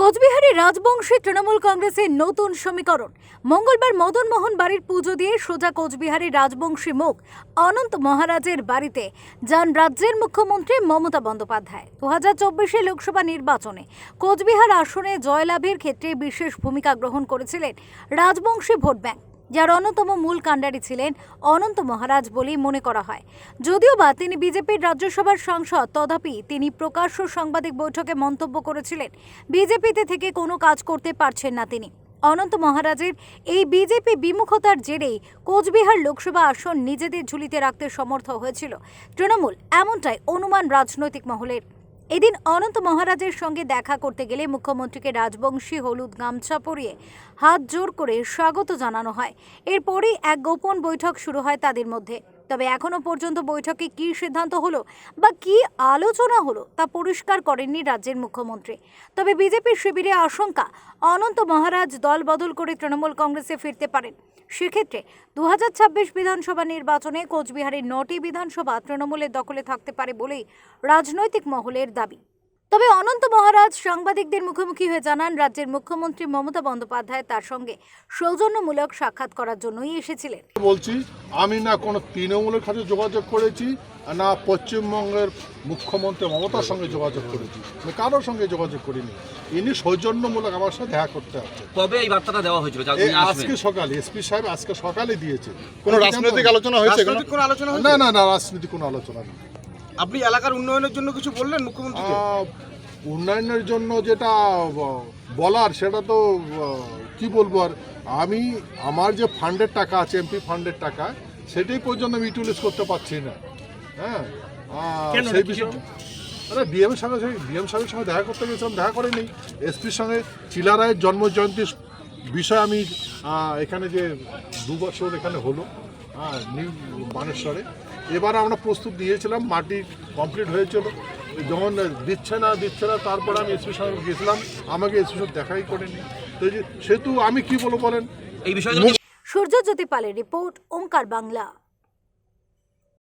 কোচবিহারে রাজবংশী তৃণমূল কংগ্রেসের নতুন সমীকরণ। মঙ্গলবার মদন মোহন বাড়ির পুজো দিয়ে সোজা কোচবিহারের রাজবংশী মুখ অনন্ত মহারাজের বাড়িতে যান রাজ্যের মুখ্যমন্ত্রী মমতা বন্দ্যোপাধ্যায়। দু হাজার চব্বিশে লোকসভা নির্বাচনে কোচবিহার আসনে জয়লাভের ক্ষেত্রে বিশেষ ভূমিকা গ্রহণ করেছিলেন রাজবংশী ভোট ব্যাংক। যার অন্যতম মূল কাণ্ডারি ছিলেন অনন্ত মহারাজ বলেই মনে করা হয়। যদিও বা তিনি বিজেপির রাজ্যসভার সাংসদ, তথাপি তিনি প্রকাশ্য সাংবাদিক বৈঠকে মন্তব্য করেছিলেন। বিজেপিতে থেকে কোনো কাজ করতে পারছেন না তিনি। অনন্ত মহারাজের এই বিজেপি বিমুখতার জেরেই কোচবিহার লোকসভা আসন নিজেদের ঝুলিতে রাখতে সমর্থ হয়েছিল। তৃণমূল এমনটাই অনুমান রাজনৈতিক মহলের। এদিন অনন্ত মহারাজের সঙ্গে দেখা করতে গেলে মুখ্যমন্ত্রীকে রাজবংশী হলুদ গামছা পরিয়ে হাত জোর করে স্বাগত জানানো হয়। এরপরই এক গোপন বৈঠক শুরু হয় তাদের মধ্যে। তবে এখনও পর্যন্ত বৈঠকে কি সিদ্ধান্ত হলো বা কি আলোচনা হলো তা পরিষ্কার করেননি রাজ্যের মুখ্যমন্ত্রী। তবে বিজেপির শিবিরে আশঙ্কা, অনন্ত মহারাজ দল বদল করে তৃণমূল কংগ্রেসে ফিরতে পারেন। সেক্ষেত্রে দু হাজার ছাব্বিশ বিধানসভা নির্বাচনে কোচবিহারের নটি বিধানসভা তৃণমূলের দখলে থাকতে পারে বলেই রাজনৈতিক মহলের দাবি। তবে অনন্ত মহারাজ সাংবাদিকদের মুখোমুখি হয়ে জানান রাজ্যের মুখ্যমন্ত্রী মমতা বন্দ্যোপাধ্যায় তার সঙ্গে সৌজন্যমূলক সাক্ষাৎ করার জন্যই এসেছিলেন। বলছি আমি না কোনো তৃণমূলের সাথে যোগাযোগ করেছি না পশ্চিমবঙ্গের মুখ্যমন্ত্রী মমতার সঙ্গে যোগাযোগ করেছি আমি কারোর সঙ্গে যোগাযোগ করিনি। ইনি সৌজন্যমূলক আমার সাথে দেখা করতে আসছে কবে এই বার্তাটা দেওয়া হয়েছিল? এই আজকে সকালে এসপি সাহেব আজকে সকালে দিয়েছে। কোনো রাজনৈতিক আলোচনা হয়েছে কোনো আলোচনা না না না রাজনীতি কোনো আলোচনা নেই। আপনি এলাকার উন্নয়নের জন্য কিছু বললেন মুখ্যমন্ত্রীকে? আহ, উন্নয়নের জন্য যেটা বলার সেটা তো কি বলব আর আমি আমার যে ফান্ডের টাকা আছে এমপি ফান্ডের টাকা সেটাই পর্যন্ত আমি ইউটিলাইজ করতে পারছি না। হ্যাঁ? সেই বিষয়ে আরে ডিএম সঙ্গে ডিএম সাহেবের সঙ্গে দেখা করতে গেছিলাম দেখা করেনি। এসপির সঙ্গে চিলা রায়ের জন্ম জয়ন্তীর বিষয়ে আমি এখানে যে দু বছর এখানে হলো হ্যাঁ নিউ বানেশ্বরে। এবার আমরা প্রস্তুত দিয়েছিলাম মাটি কমপ্লিট হয়েছিল। যখন দিচ্ছে না দিচ্ছে না তারপর আমি এসপি সাহেব গেছিলাম আমাকে এসপি সাহেব দেখাই করেনি। তো সেহেতু আমি কি বলব বলেন? এই বিষয়ে সূর্যজ্যোতি পালের রিপোর্ট ওঙ্কার বাংলা।